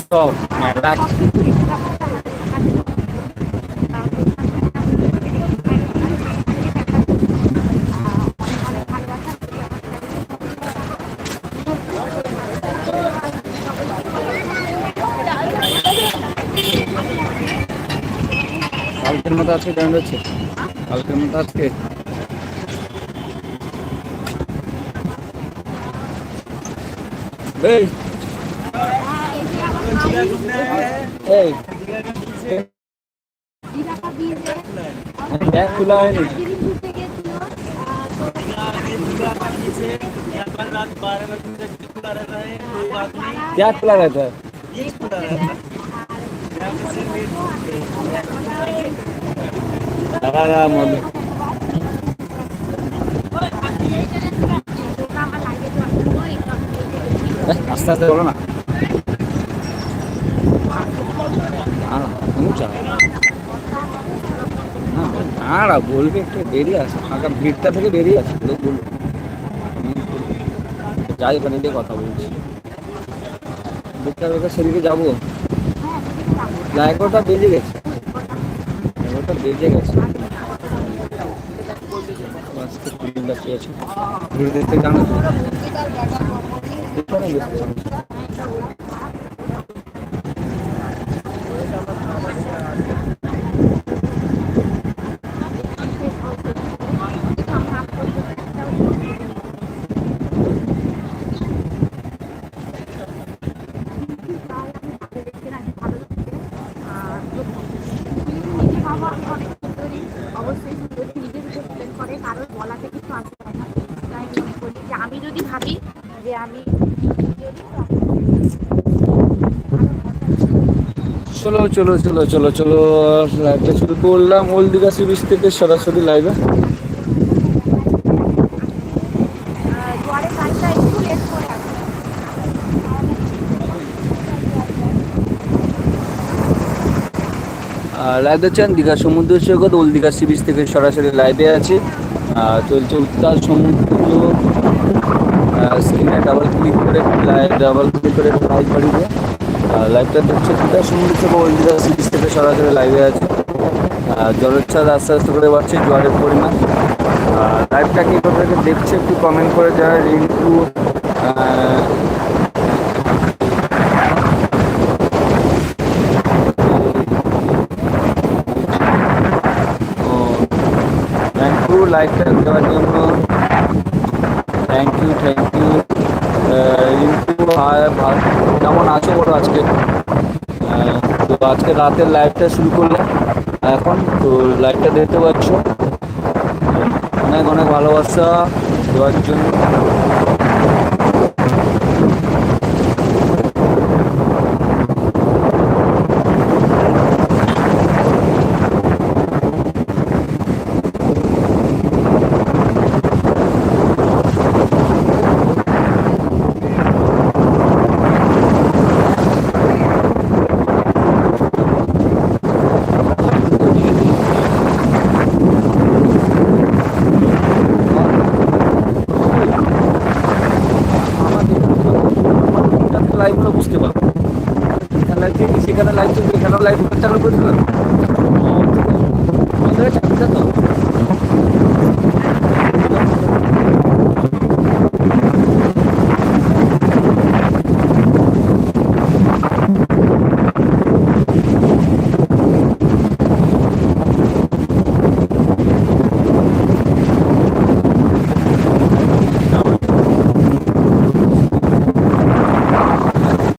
সব মেলা কালকের মতো আজকে কেমন হচ্ছে কালকের মতো আজকে? এই ব্যাগ খোলা হয়নি क्या खुला रहता है लगा लगा मोदी আস্তে আস্তে বলো না না বলবে একটু বেরিয়ে আসে ফাঁকা ভিড়টা থেকে বেরিয়ে আসে লোক বলবে যাই ওখানে দিয়ে কথা বলছি বুকটা বেকার সেদিকে যাব এগারোটা বেজে গেছে এগারোটা বেজে গেছে ঘুরে দেখতে জানো তো? এখানে গেছে। অবশ্যই সুন্দর নিজের উপর depend করে কারোর বলাতে কিছু আসে না তাই মনে করি যে আমি যদি ভাবি যে আমি চলো চলো চলো চলো চলো লাইভটা শুরু করলাম। ওল্ড দীঘা সি বিচ থেকে সরাসরি লাইভে লাইভ দেখছেন? দীঘা সমুদ্র সৈকত ওল্ড দীঘা সি বিচ থেকে সরাসরি লাইভে আছে। চলছে উত্তাল সমুদ্র স্ক্রিনে ডাবল ক্লিক করে ডাবল ক্লিক করে লাইভ বাড়িয়ে লাইভটা দেখছে? দীঘা সমুদ্র সৈকত ওল্ড দীঘা সি বিচ থেকে সরাসরি লাইভে আছে। আহ, জলোচ্ছ্বাস আস্তে আস্তে করে বাড়ছে জোয়ারের পরিমাণ। লাইভটা কি করে দেখছে একটু কমেন্ট করে যারা রিন্টু ইউ লাইকটা দেওয়ার জন্য। Thank you thank you Rintu hi ভালো কেমন আছো বলো আজকে? তো আজকে রাতের লাইভটা শুরু করলাম। এখন তো লাইভটা দেখতে পাচ্ছ। অনেক অনেক ভালোবাসা দেওয়ার জন্য। এখানে লাইভ চলবে এখানেও লাইভ চালু করে দিলাম